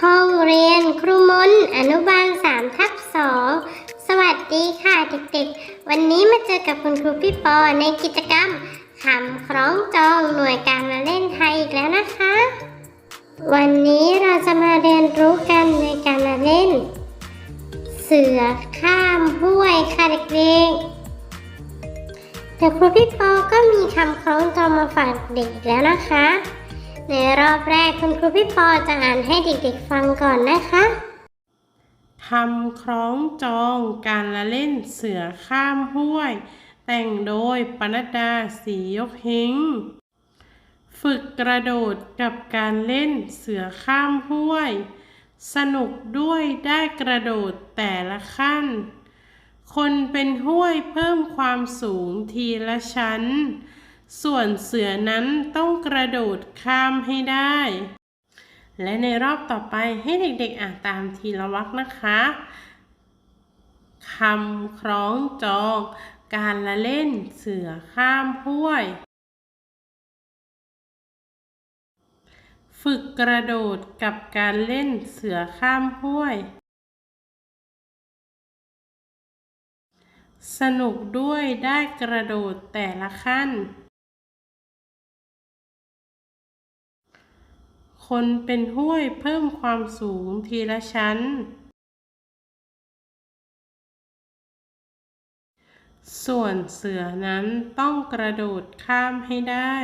ห้องเรียนครูมนอนุบาล3ทับ2สวัสดีค่ะเด็กๆ วันนี้มาเจอกับคุณครูพี่ปอในกิจกรรมคำคล้องจองหน่วยการละเล่นไทยอีกแล้วนะคะ วันนี้เราจะมาเรียนรู้กันในการละเล่น เสือข้ามห้วยค่ะเด็กๆเดี๋ยวครูพี่ปอก็มีคำคล้องจองมาฝากเด็กอีกแล้วนะคะ ในรอบแรกคุณครูพี่ปอจะอ่านให้เด็กๆฟังก่อนนะคะคำคล้องจองการละเล่นเสือข้ามห้วย แต่งโดยปนัดดาสียกเฮงฝึกกระโดดกับการเล่นเสือข้ามห้วย สนุกด้วยได้กระโดดแต่ละขั้น คนเป็นห้วยเพิ่มความสูงทีละชั้น ส่วนเสือนั้นต้องกระโดดข้ามให้ได้ และในรอบต่อไปให้เด็กๆอ่านตามทีละวรรคนะคะคำคล้องจอง การละเล่นเสือข้ามห้วย ฝึกกระโดดกับการเล่นเสือข้ามห้วย สนุกด้วยได้กระโดดแต่ละขั้น คนเป็นห้วยเพิ่มความสูงทีละชั้น ส่วนเสือนั้นต้องกระโดดข้ามให้ได้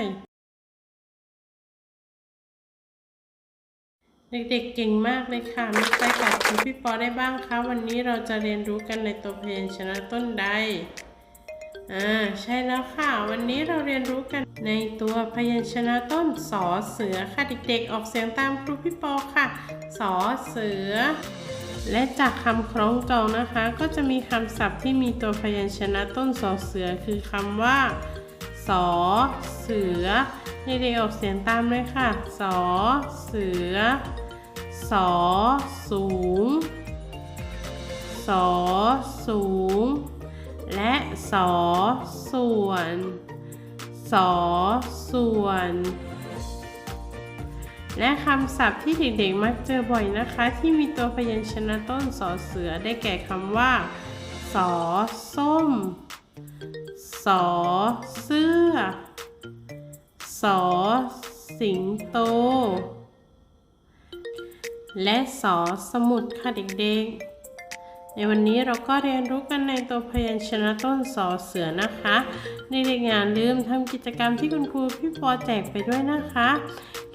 เด็กๆเก่งมากเลยค่ะ มีใครตอบคุณพี่ปอได้บ้างคะ วันนี้เราจะเรียนรู้กันในตัวเพยัญชนะต้นใด อ่าใช่แล้วค่ะ วันนี้เราเรียนรู้กันในตัวพยัญชนะต้นสอเสือค่ะเด็กๆ ออกเสียงตามครูพี่ปอค่ะสอเสือ และจากคำคล้องจองนะคะ ก็จะมีคำศัพท์ที่มีตัวพยัญชนะต้นสอเสือคือคำว่าสอเสือเด็กๆออกเสียงตามเลยค่ะ สอเสือ สอสูง สอสูง และสอส่วนสอส่วน และคำศัพท์ที่เด็กๆ มักเจอบ่อยนะคะ ที่มีตัวพยัญชนะต้นสอเสือได้แก่คำว่าสอส้มสอเสื้อสอสิงโต และสอสมุดค่ะเด็กๆ ในวันนี้เราก็เรียนรู้กันในตัวพยัญชนะต้นสอเสือนะคะในเด็กๆอย่าลืมทำกิจกรรมที่คุณครูพี่ปอแจกไปด้วยนะคะ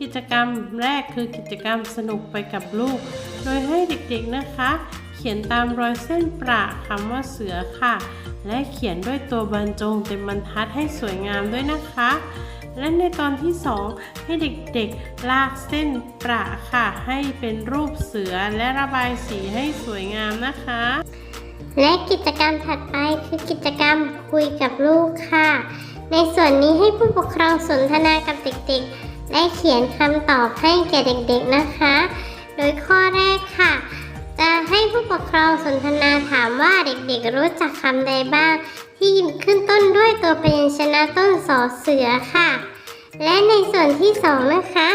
กิจกรรมแรกคือกิจกรรมสนุกไปกับลูก โดยให้เด็กๆนะคะ เขียนตามรอยเส้นประคำว่าเสือค่ะ และเขียนด้วยตัวบรรจงเต็มบรรทัดให้สวยงามด้วยนะคะ และในตอนที่ 2 ให้เด็กๆ ลากเส้นประค่ะ ให้เป็นรูปเสือและระบายสีให้สวยงามนะคะ และกิจกรรมถัดไปคือกิจกรรมคุยกับลูกค่ะ ในส่วนนี้ให้ผู้ปกครองสนทนากับเด็กๆและเขียนคำตอบให้แก่เด็กๆนะคะ โดยข้อแรกค่ะ ให้ผู้ปกครองสนทนาถามว่าเด็กๆรู้จักคำใดบ้าง ที่ขึ้นต้นด้วยตัวพยัญชนะต้นสอเสือค่ะ และในส่วนที่สองนะคะ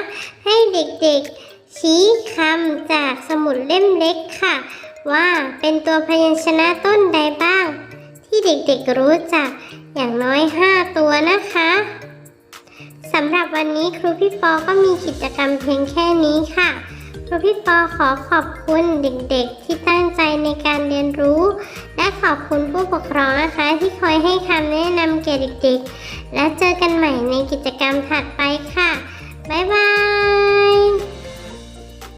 ให้เด็กๆชี้คำจากสมุดเล่มเล็กค่ะ ว่าเป็นตัวพยัญชนะต้นใดบ้าง ที่เด็กๆรู้จักอย่างน้อย 5 ตัวนะคะสำหรับวันนี้ครูพี่ปอก็มีกิจกรรมเพียงแค่นี้ค่ะ ครูพี่ปอขอขอบคุณเด็กๆ ที่ตั้งใจในการเรียนรู้ และขอบคุณผู้ปกครองนะคะ ที่คอยให้คำแนะนำแก่เด็กๆ และเจอกันใหม่ในกิจกรรมถัดไปค่ะ บ๊ายบาย